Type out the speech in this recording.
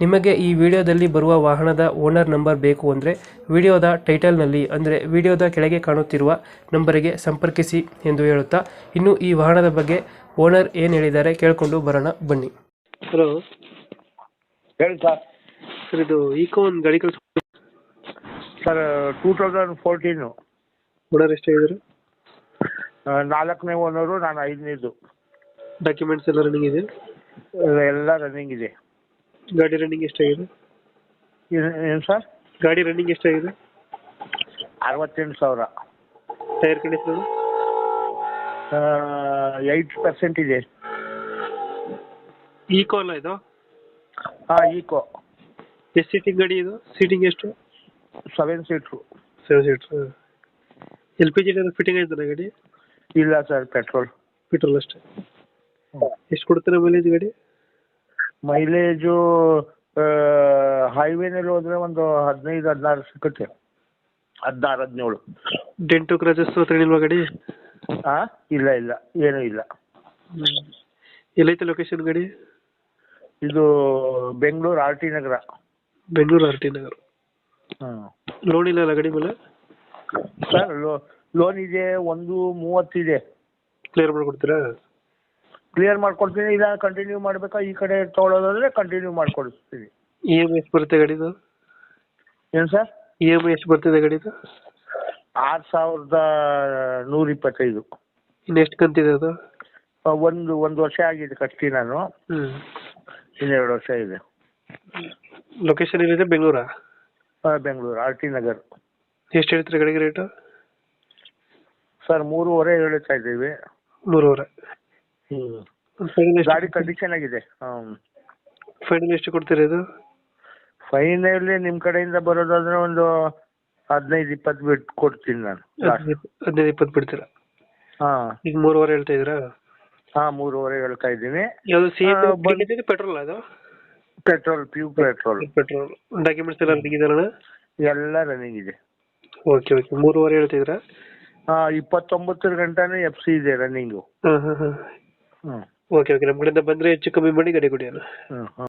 ನಿಮಗೆ ಈ ವಿಡಿಯೋದಲ್ಲಿ ಬರುವ ವಾಹನದ ಓನರ್ ನಂಬರ್ ಬೇಕು ಅಂದರೆ ವಿಡಿಯೋದ ಟೈಟಲ್ನಲ್ಲಿ ಅಂದರೆ ವಿಡಿಯೋದ ಕೆಳಗೆ ಕಾಣುತ್ತಿರುವ ನಂಬರಿಗೆ ಸಂಪರ್ಕಿಸಿ ಎಂದು ಹೇಳುತ್ತಾ ಇನ್ನು ಈ ವಾಹನದ ಬಗ್ಗೆ ಓನರ್ ಏನು ಹೇಳಿದ್ದಾರೆ ಕೇಳಿಕೊಂಡು ಬರೋಣ ಬನ್ನಿ. ಹಲೋ. ಹೇಳಿ ಸರ್. ಸರ್ ಇದು ಈಕೋ ಒಂದು ಗಾಡಿ ಕಳಿಸ್ sir two thousand fourteen owner ಎಷ್ಟಾಗಿದ್ದಾರೆ ನಾಲ್ಕನೇ ಓನರು ನಾನು ಐದನೇದು. ಡಾಕ್ಯುಮೆಂಟ್ಸ್ ಎಲ್ಲ ರನ್ನಿಂಗ್ ಇದೆ? ಎಲ್ಲ ರನ್ನಿಂಗ್ ಇದೆ. ಗಾಡಿ ರನ್ನಿಂಗ್ ಎಷ್ಟಾಗಿದೆ? ಏನು ಸರ್? ಗಾಡಿ ರನ್ನಿಂಗ್ ಎಷ್ಟಾಗಿದೆ? ಅರವತ್ತೆಂಟು ಸಾವಿರ. ಟೈರ್ ಕಂಡೀಷನ್ ಏಯ್ಟ್ ಪರ್ಸೆಂಟ್ ಇದೆ. ಈಕೋ ಅಲ್ಲ ಇದು? ಹಾಂ ಈಕೋ ಎಷ್ಟು ಸೀಟಿಂಗ್ ಗಾಡಿ ಇದು? ಸೀಟಿಂಗ್ ಎಷ್ಟು? Seven seater seven seater L P G fitting ಆಯ್ತಲ್ಲ ಗಾಡಿ? ಇಲ್ಲ ಸರ್ ಪೆಟ್ರೋಲ್ ಪೆಟ್ರೋಲ್ ಅಷ್ಟೇ. ಎಷ್ಟು ಕೊಡ್ತಾರೆ ಮೈಲೇಜ್ ಗಾಡಿ? ಮೈಲೇಜು ಹೈವೇನಲ್ಲಿ ಹೋದ್ರೆ ಒಂದು ಹದಿನೈದು ಹದಿನಾರು ಸಿಕ್ಕುತ್ತೆ. ಹದಿನಾರು ಹದಿನೇಳು. ಡೆಂಟು ಕ್ರಾಚಸ್ ಹತ್ರ ಇಲ್ವಾ ಗಾಡಿ ಹಾಂ ಇಲ್ಲ ಇಲ್ಲ. ಏನೂ ಇಲ್ಲ. ಎಲ್ಲೈತೆ ಲೊಕೇಶನ್ ಗಾಡಿ? ಇದು Bengaluru R T Nagar. Bengaluru R T Nagar. ಹಾಂ ಲೋನ್ ಇಲ್ಲ ಗಡಿ ಮೇಲೆ? ಸರ್ ಲೋನ್ ಇದೆ ಒಂದು ಮೂವತ್ತಿದೆ. ಕ್ಲಿಯರ್ ಮಾಡ್ಕೊಡ್ತೀರಾ? ಕ್ಲಿಯರ್ ಮಾಡ್ಕೊಡ್ತೀನಿ ಇಲ್ಲ ಕಂಟಿನ್ಯೂ ಮಾಡಬೇಕಾ ಈ ಕಡೆ ತೊಗೊಳೋದಾದ್ರೆ ಕಂಟಿನ್ಯೂ ಮಾಡ್ಕೊಡ್ತೀನಿ ಇ ಎಂ ಐ ಎಷ್ಟು ಬರುತ್ತೆ ಗಾಡಿದು? ಏನು ಸರ್? ಇ ಎಂ ಐ ಎಷ್ಟು ಬರ್ತಿದೆ ಗಾಡಿದು? ಆರು ಸಾವಿರದ ನೂರ ಇಪ್ಪತ್ತೈದು. ಇನ್ನು ಎಷ್ಟು ಕಂತಿದೆ ಅದು? ಒಂದು ಒಂದು ವರ್ಷ ಆಗಿದೆ ಕಟ್ಟಿ ನಾನು. ಹ್ಞೂ ಇನ್ನೆರಡು ವರ್ಷ ಇದೆ. ಲೊಕೇಶನ್ ಏನಿದೆ ಬೆಂಗಳೂರಾ? Bengaluru R T Nagar. ಎಷ್ಟು ಹೇಳ್ತೀರಿ ಗಾಡಿಗೆ ರೇಟು ಸರ್ ಮೂರುವರೆ ಹೇಳ್ತಾ ಇದ್ದೀವಿ. ಮೂರುವರೆ. ಗಾಡಿ ಕಂಡೀಷನ್ ಆಗಿದೆ. ಫೈನಲ್ ಎಷ್ಟು ಕೊಡ್ತೀರಾ ಇದು ಫೈನಲ್ಲಿ ನಿಮ್ಮ ಕಡೆಯಿಂದ ಬರೋದಾದ್ರೆ ಒಂದು ಹದಿನೈದು ಇಪ್ಪತ್ತು ಬಿಟ್ ಕೊಡ್ತೀನಿ ನಾನು. ಹದಿನೈದು ಇಪ್ಪತ್ತು ಬಿಡ್ತೀರಾ? ಹಾ. ಈಗ ಮೂರುವರೆ ಹೇಳ್ತಾ ಇದ್ದೀರಾ? ಹಾಂ ಮೂರುವರೆ ಹೇಳ್ತಾ ಇದ್ದೀನಿ. ಯಾವುದು ಸಿ ಪೆಟ್ರೋಲ್ ಅದು? Petrol PU petrol petrol documents ಎಲ್ಲ ರನ್ನಿಂಗ್ ಇದೆಯಲ್ಲ ಎಲ್ಲ ರನ್ನಿಂಗ್ ಇದೆ. ಓಕೆ ಓಕೆ ಮೂರುವರೆ ಹೇಳ್ತಿದ್ದೀರಾ ಇಪ್ಪತ್ತೊಂಬತ್ತರ ಗಂಟೆನೇ ಎಫ್ ಸಿ ಇದೆ ರನ್ನಿಂಗು ಹಾಂ ಹಾಂ ಹಾಂ. ಹ್ಞೂ ಓಕೆ ಓಕೆ ನಮ್ಮ ಕಡೆಯಿಂದ ಬಂದರೆ ಹೆಚ್ಚು ಕಮ್ಮಿ ಮಾಡಿ ಗಾಡಿ ಕೊಡಿ ಅಣ್ಣ